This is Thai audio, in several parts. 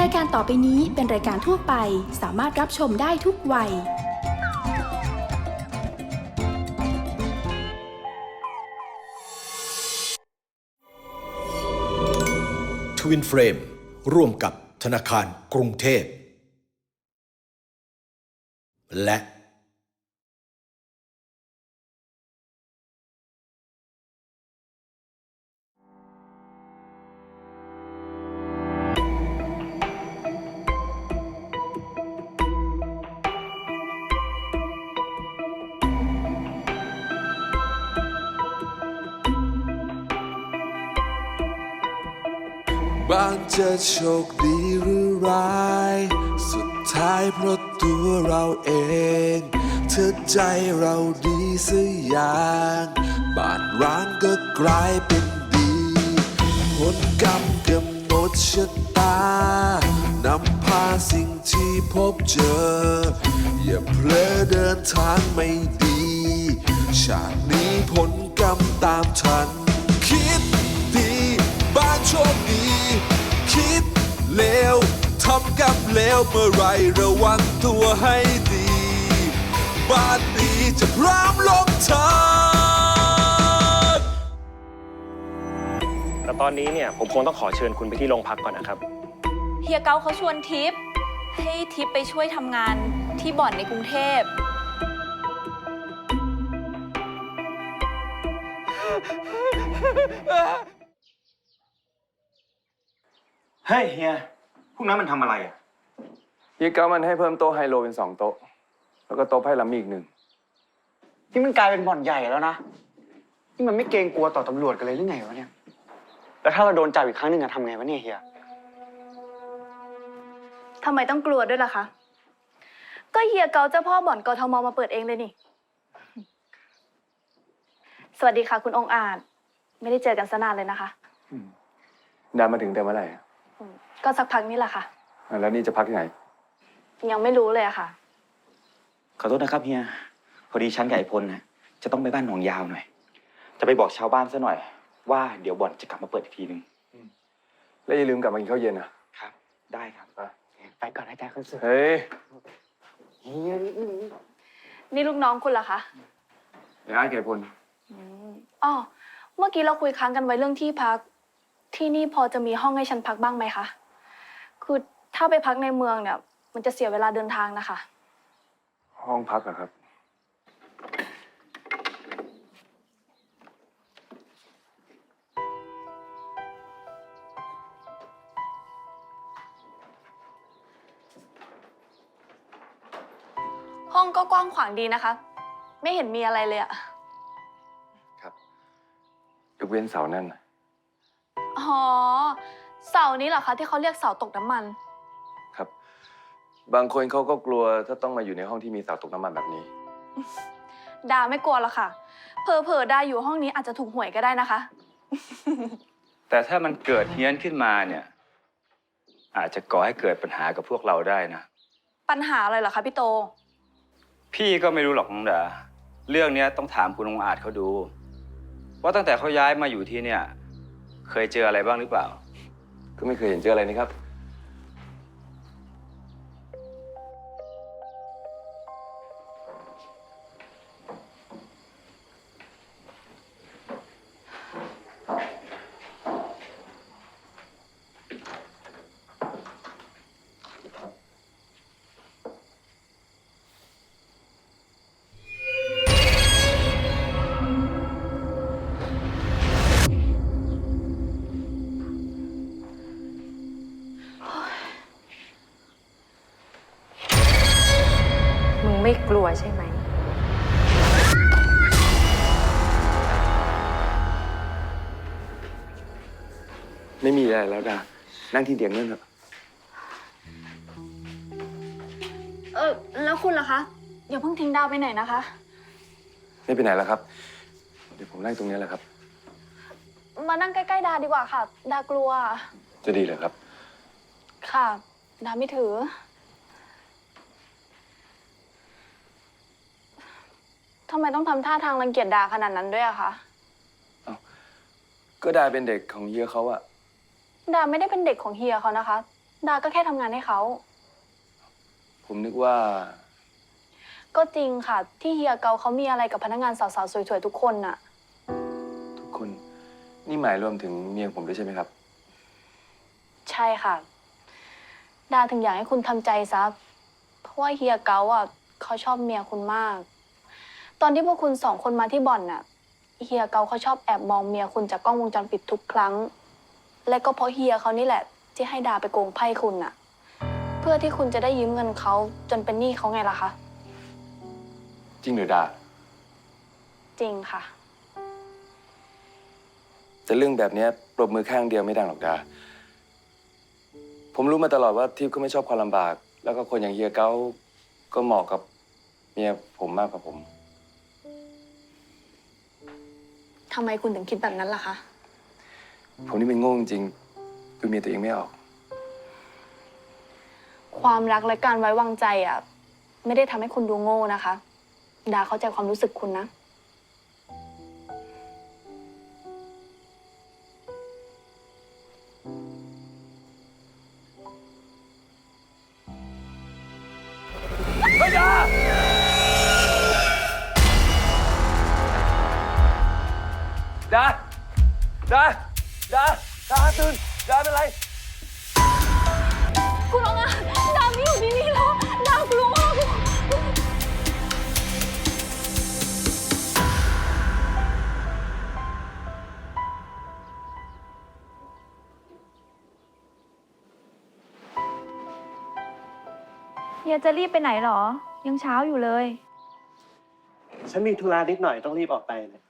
รายการต่อไปนี้เป็นรายการทั่วไป สามารถรับชมได้ทุกวัย ทวินเฟรมร่วมกับธนาคารกรุงเทพ และ บางจะโชคดีหรือร้าย สุดท้ายเพราะตัวเราเอง เธอใจเราดีสักอย่างบาดร้างก็กลายเป็นดีผลกรรมกำหนดชะตานำพาสิ่งที่พบเจอ อย่าเพลอเดินทางไม่ดี ชาตินี้ผลกรรมตามทัน คิดดีบ้างโชคดี คิดเลวทำกรรมเลวเมื่อไหรระวังตัวให้ดี บ้านนี้จะพร้อมลงทางแต่ตอนนี้เนี่ยผมคงต้องขอเชิญคุณไปที่โรงพักก่อนนะครับ เฮียเกาเขาชวนทิป ให้ทิปไปช่วยทำงานที่บ่อนในกรุงเทพเฮ้ยเฮีย พวกนั้นมันทำอะไรอะ ยี่เก้ามันให้เพิ่มโต๊ะไฮโลเป็นสองโต๊ะ แล้วก็โต๊ะไพ่ลัมมี่อีกหนึ่ง นี่มันกลายเป็นบ่อนใหญ่แล้วนะ นี่มันไม่เกรงกลัวต่อตำรวจกันเลยหรือไงวะเนี่ย แล้วถ้าเราโดนจับอีกครั้งหนึ่งอะทำไงวะเนี่ยเฮีย ทำไมต้องกลัวด้วยล่ะคะ ก็เฮียเกาเจ้าพ่อบ่อนกทมมาเปิดเองเลยนี่ สวัสดีค่ะ คุณองค์อาจ ไม่ได้เจอกันสนานเลยนะคะ ดามาถึงแต่เมื่อไหร่อะอืม ก็สักพักนี่แหละค่ะ อะแล้วนี่จะพักที่ไหน ยังไม่รู้เลยอะค่ะ ขอโทษนะครับเฮีย พอดีฉันกับไอ้พลนะจะต้องไปบ้านหนองยาวหน่อย จะไปบอกชาวบ้านซะหน่อย ว่าเดี๋ยวบ่อนจะกลับมาเปิดอีกทีหนึ่งแล้วอย่าลืมกลับมากินข้าวเย็นนะครับ ได้ครับ ไปก่อนนะจ๊ะคุณสุเฮ้ยเฮียนี่ลูกน้องคุณเหรอคะไอ้อาร์ตเกยรติพลอ๋อเมื่อกี้เราคุยค้างกันไว้เรื่องที่พัก ที่นี่พอจะมีห้องให้ฉันพักบ้างไหมคะคือ ถ้าไปพักในเมืองเนี่ย มันจะเสียเวลาเดินทางนะคะ ห้องพักเหรอครับ ห้องก็กว้างขวางดีนะคะ ไม่เห็นมีอะไรเลยอะครับยกเว้นเสานั่นน่ะ อ๋อเสานี้เหรอคะที่เขาเรียกเสาตกน้ำมันครับ บางคนเขาก็กลัวถ้าต้องมาอยู่ในห้องที่มีเสาตกน้ำมันแบบนี้ ดาไม่กลัวหรอกค่ะ เพอเพอๆดาอยู่ห้องนี้อาจจะถูกหวยก็ได้นะคะ แต่ถ้ามันเกิดเฮี้ยนขึ้นมาเนี่ย อาจจะก่อให้เกิดปัญหากับพวกเราได้นะ ปัญหาอะไรเหรอคะพี่โต พี่ก็ไม่รู้หรอกน้องดาเรื่องเนี้ยต้องถามคุณองค์อาจเขาดู ว่าตั้งแต่เขาย้ายมาอยู่ที่เนี่ย เคยเจออะไรบ้างหรือเปล่า ก็ไม่เคยเห็นเจออะไรนี่ครับ ไม่กลัวใช่ไหม ไม่มีอะไรแล้วดานั่งที่เตียงนั่นเถอะเออแล้วคุณล่ะคะ อย่าเพิ่งทิ้งดาวไปไหนนะคะ ไม่ไปไหนแล้วครับ เดี๋ยวผมนั่งตรงนี้แหละครับ มานั่งใกล้ๆดาดีกว่าค่ะ ดากลัว จะดีเหรอครับ ค่ะ ดาไม่ถือ ทำไมต้องทำท่าทางรังเกียจดาขนาดนั้นด้วยอะคะ ก็ดาเป็นเด็กของเฮียเขาอะดาไม่ได้เป็นเด็กของเฮียเขานะคะ ดาก็แค่ทำงานให้เขา ผมนึกว่า ก็จริงค่ะ ที่เฮียเกาเขามีอะไรกับพนักงานสาวๆสวยๆทุกคนน่ะ ทุกคน นี่หมายรวมถึงเมียผมด้วยใช่ไหมครับ ใช่ค่ะ ดาถึงอยากให้คุณทำใจซะ เพราะว่าเฮียเกาอะเขาชอบเมียคุณมาก ตอนที่พวกคุณสองคนมาที่บ่อนน่ะ เฮียเกาเขาชอบแอบมองเมียคุณจากกล้องวงจรปิดทุกครั้ง และก็เพราะเฮียเขานี่แหละ ที่ให้ดาไปโกงไพ่คุณน่ะ เพื่อที่คุณจะได้ยืมเงินเขาจนเป็นหนี้เขาไงล่ะคะ จริงหรือดา จริงค่ะ แต่เรื่องแบบเนี้ยปรบมือข้างเดียวไม่ดังหรอกดา ผมรู้มาตลอดว่าทิพย์ก็ไม่ชอบความลำบาก แล้วก็คนอย่างเฮียเก้าก็เหมาะกับเมียผมมากกว่าผม ทำไมคุณถึงคิดแบบนั้นล่ะคะ ผมนี่เป็นโง่จริงๆดูเมียตัวเองไม่ออก ความรักและการไว้วางใจอะ ไม่ได้ทำให้คุณดูโง่นะคะ ดาเข้าใจความรู้สึกคุณนะ ดาดาดาดาตื่นดาเป็นไร คุณองค์อาจดาไม่อยู่ที่นี่แล้ว ดาวกลัวเฮียจะรีบไปไหนหรอ ยังเช้าอยู่เลย ฉันมีธุระนิดหน่อยต้องรีบออกไปนะ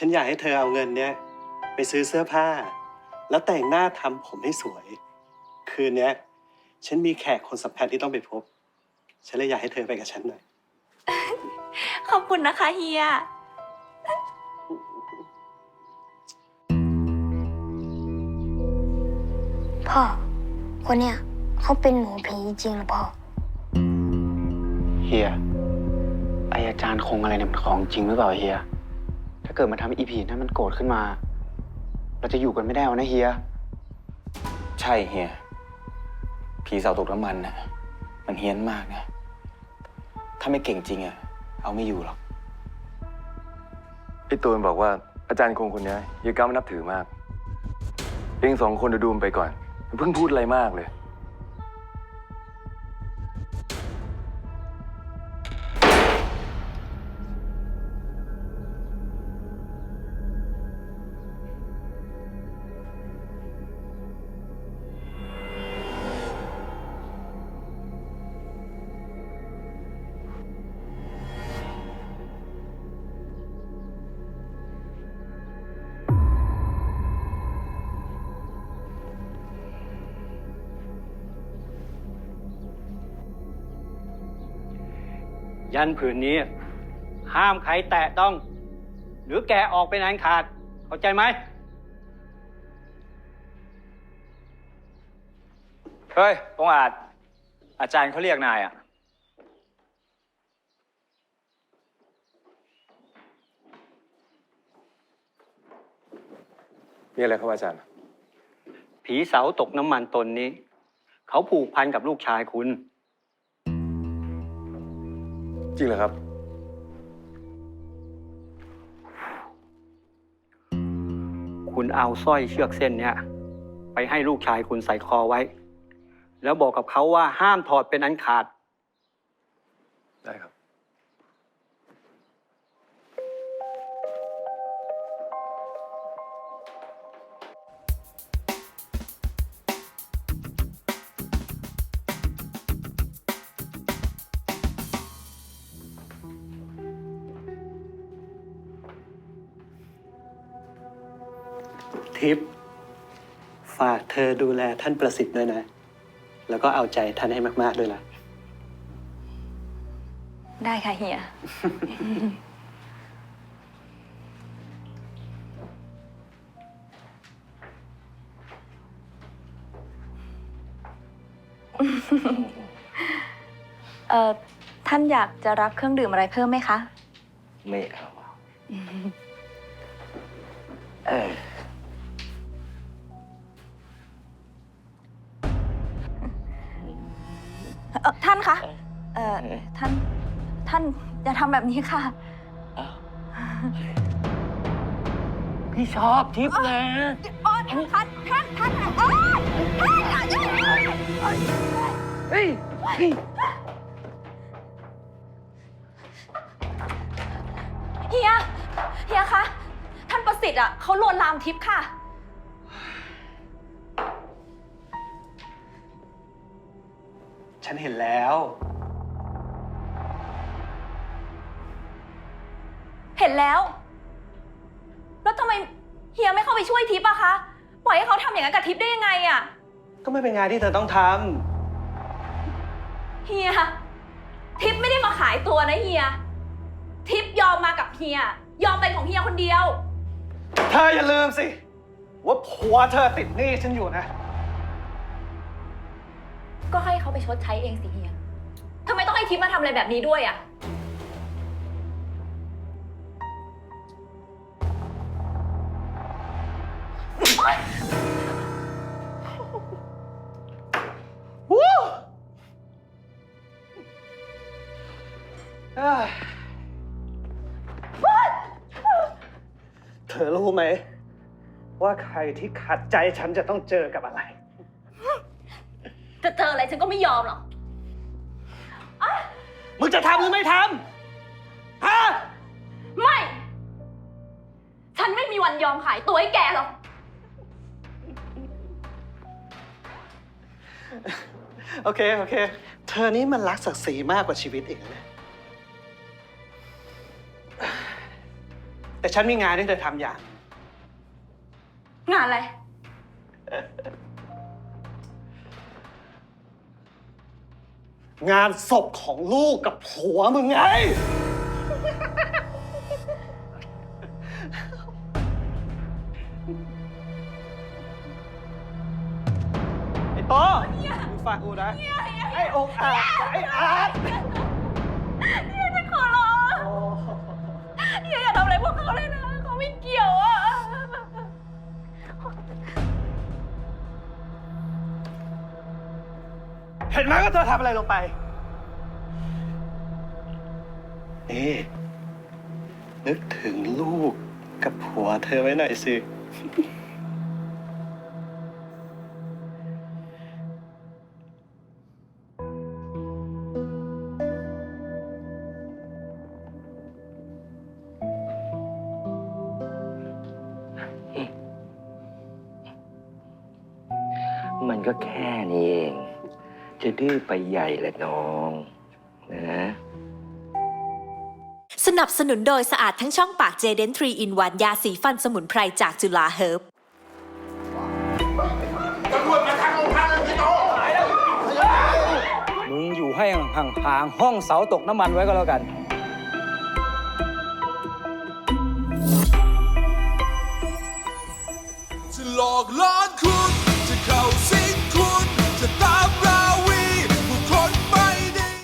ฉันอยากให้เธอเอาเงินเนี้ยไปซื้อเสื้อผ้า แล้วแต่งหน้าทำผมให้สวย คืนเนี้ยฉันมีแขกคนสำคัญที่ต้องไปพบ ฉันเลยอยากให้เธอไปกับฉันหน่อย ขอบคุณนะคะเฮีย พ่อ คนเนี้ยเขาเป็นหมูผีจริงหรือพ่อ เฮียไออาจารย์คงอะไรเนี่ยมันของจริงหรือเปล่าเฮียถ้า เกิดมาทำอีผีนั้นมันโกรธขึ้นมา เราจะอยู่กันไม่ได้วะนะเฮีย ใช่เฮีย ผีเสาตกน้ำมันน่ะมันเฮี้ยนมากนะ ถ้าไม่เก่งจริงอะเอาไม่อยู่หรอกไอ้ตัวมันบอกว่าอาจารย์คงคนเนี้ยเฮียเก้ามันนับถือมาก เองสองคนเดี๋ยวดูมันไปก่อนอย่าเพิ่งพูดอะไรมากเลย ยันผืนนี้ ห้ามใครแตะต้อง หรือแกออกเป็นอันขาด เข้าใจไหมเฮ้ยองอาจ อาจารย์เขาเรียกนายอะมีอะไรครับอาจารย์ ผีเสาตกน้ำมันตนนี้ เขาผูกพันกับลูกชายคุณ จริงเหรอครับ คุณเอาสร้อยเชือกเส้นเนี้ยไปให้ลูกชายคุณใส่คอไว้ แล้วบอกกับเขาว่าห้ามถอดเป็นอันขาด ได้ครับ ทิพย์ฝากเธอดูแลท่านประสิทธิ์ด้วยนะ แล้วก็เอาใจท่านให้มาก ๆ ด้วยล่ะ ได้ค่ะเฮีย เอ่อ ท่านอยากจะรับเครื่องดื่มอะไรเพิ่มไหมคะ ไม่เอา เออ แบบนี้ค่ะ พี่ชอบทิพย์นะอ๋อท่านท่านท่านโอ๊ยท่านอย่าอย่าเฮ้ยเฮีย เฮียคะ ท่านประสิทธิ์อะเขาลวนลามทิพย์ค่ะ ฉันเห็นแล้ว เห็นแล้ว แล้วทำไมเฮียไม่เข้าไปช่วยทิพย์อะคะ ปล่อยให้เขาทำอย่างนั้นกับทิพย์ได้ยังไงอะก็ไม่เป็นงานที่เธอต้องทเฮีย ทิพย์ไม่ได้มาขายตัวนะเฮีย ทิพย์ยอมมากับเฮีย ยอมเป็นของเฮียคนเดียวำเธออย่าลืมสิ ว่าผัวเธอติดหนี้ฉันอยู่นะ ก็ให้เขาไปชดใช้เองสิเฮียทำไมต้องให้ทิพย์มาทำอะไรแบบนี้ด้วยอะ ว่าใครที่ขัดใจฉันจะต้องเจอกับอะไร จะเจออะไรฉันก็ไม่ยอมหรอก มึงจะทำหรือไม่ทำฮะ ไม่ ฉันไม่มีวันยอมขายตัวให้แกหรอก โอเค โอเค เธอนี่มันรักศักดิ์ศรีมากกว่าชีวิตอีกนะ แต่ฉันมีงานให้เธอทำอย่าง งานอะไร งานศพของลูกกับผัวมึงไง ไอ้โตมึงฟังกูนะ ไอ้องค์อาจไอ้อาร์ตเฮียจะขอร้องเฮียอย่าทำอะไรพวกเขาเลยนะเขาไม่เกี่ยวอะ ห็นไหมว่าเธอทำอะไรลงไป นี่นึกถึงลูกกับผัวเธอไว้หน่อยสิ มันก็แค่นี้เอง จะดื้อไปใหญ่ละน้องนะ สนับสนุนโดยสะอาดทั้งช่องปากเจเดนทรีอินวันยาสีฟันสมุนไพรจากจุฬาเฮิร์บ ตำรมึงอยู่ให้ห่างห้องเสาตกน้ำมันไว้ก็แล้วกัน หลอกล่อ